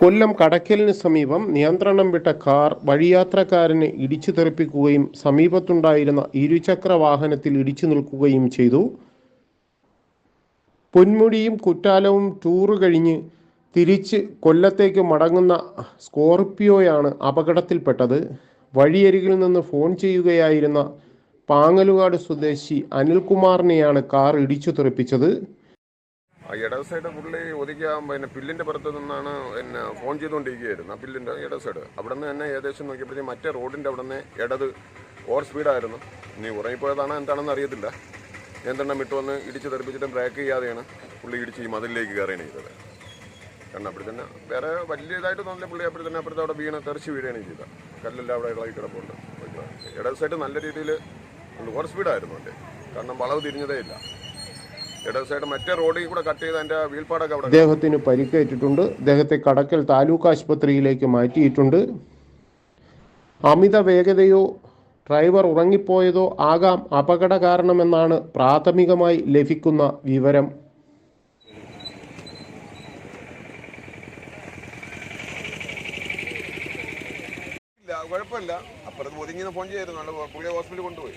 കൊല്ലം കടക്കലിന് സമീപം നിയന്ത്രണം വിട്ട കാർ വഴിയാത്രക്കാരനെ ഇടിച്ചു തെറിപ്പിക്കുകയും സമീപത്തുണ്ടായിരുന്ന ഇരുചക്ര വാഹനത്തിൽ ഇടിച്ചു നിൽക്കുകയും ചെയ്തു. പൊന്മുടിയും കുറ്റാലവും ടൂറ് കഴിഞ്ഞ് തിരിച്ച് കൊല്ലത്തേക്ക് മടങ്ങുന്ന സ്കോർപ്പിയോയാണ് അപകടത്തിൽപ്പെട്ടത്. വഴിയരികിൽ നിന്ന് ഫോൺ ചെയ്യുകയായിരുന്ന പാങ്ങലുകാട് സ്വദേശി അനിൽകുമാറിനെയാണ് കാർ ഇടിച്ചു തെറിപ്പിച്ചത്. ആ ഇടത് സൈഡ് പുള്ളി ഒതുക്കിയാൽ പിന്നെ പില്ലിന്റെ പുറത്ത് നിന്നാണ് പിന്നെ ഫോൺ ചെയ്തുകൊണ്ടിരിക്കുകയായിരുന്നു. ആ പില്ലിന്റെ ഇടത് സൈഡ് അവിടെ നിന്ന് തന്നെ ഏകദേശം നോക്കിയപ്പോഴത്തേക്കും മറ്റേ റോഡിന്റെ അവിടെ നിന്ന് ഇടത് ഓവർ സ്പീഡായിരുന്നു ഇനി ഉറങ്ങിപ്പോയതാണോ എന്താണെന്ന് അറിയത്തില്ല. നിയന്ത്രണം വിട്ടു വന്ന് ഇടിച്ച് തെറിപ്പിച്ചിട്ട് ബ്രേക്ക് ചെയ്യാതെയാണ് പുള്ളി ഇടിച്ച് ഈ മതിലിലേക്ക് കയറുകയാണ് ചെയ്തത്. കാരണം അപ്പോൾ തന്നെ വേറെ വലിയ ഇതായിട്ട് തോന്നില്ല പുള്ളി. അപ്പോൾ തന്നെ അപ്പുറത്ത് അവിടെ വീണ് തെറിച്ച് വീഴുകയാണ് ചെയ്തത്. കല്ലെല്ലാം അവിടെ ഇളകി കിടപ്പുണ്ട്. ഇടത് സൈഡ് നല്ല രീതിയിൽ ഓവർ സ്പീഡായിരുന്നു അല്ലേ കാരണം വളവ് തിരിഞ്ഞതേ ഇല്ല. ഇടത് സൈഡ് മറ്റേ റോഡിൽ കൂടെ കട്ട് ചെയ്ത് അതിന്റെ വീൽപ്പാടൊക്കെ അവിടെ അദ്ദേഹത്തിന് പരിക്കേറ്റിട്ടുണ്ട്. അദ്ദേഹത്തെ കടക്കൽ താലൂക്ക് ആശുപത്രിയിലേക്ക് മാറ്റിയിട്ടുണ്ട്. അമിത വേഗതയോ ഡ്രൈവർ ഉറങ്ങിപ്പോയതോ ആകാം അപകട കാരണമെന്നാണ് പ്രാഥമികമായി ലഭിക്കുന്ന വിവരം. കുഴപ്പമില്ല. അപ്പുറത്ത് ഒതുങ്ങി ഫോൺ ചെയ്യായിരുന്നു നല്ല പുള്ളിയെ ഹോസ്പിറ്റലിൽ കൊണ്ടുപോയി.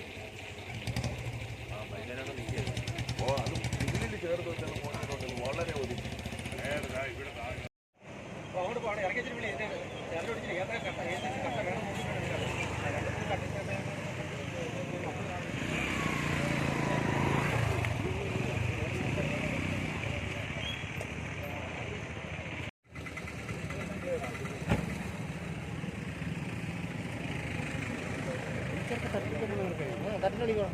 തട്ടിക്കൊണ്ട് കിടക്കുകയാണ് തട്ടിക്കളിക്കണം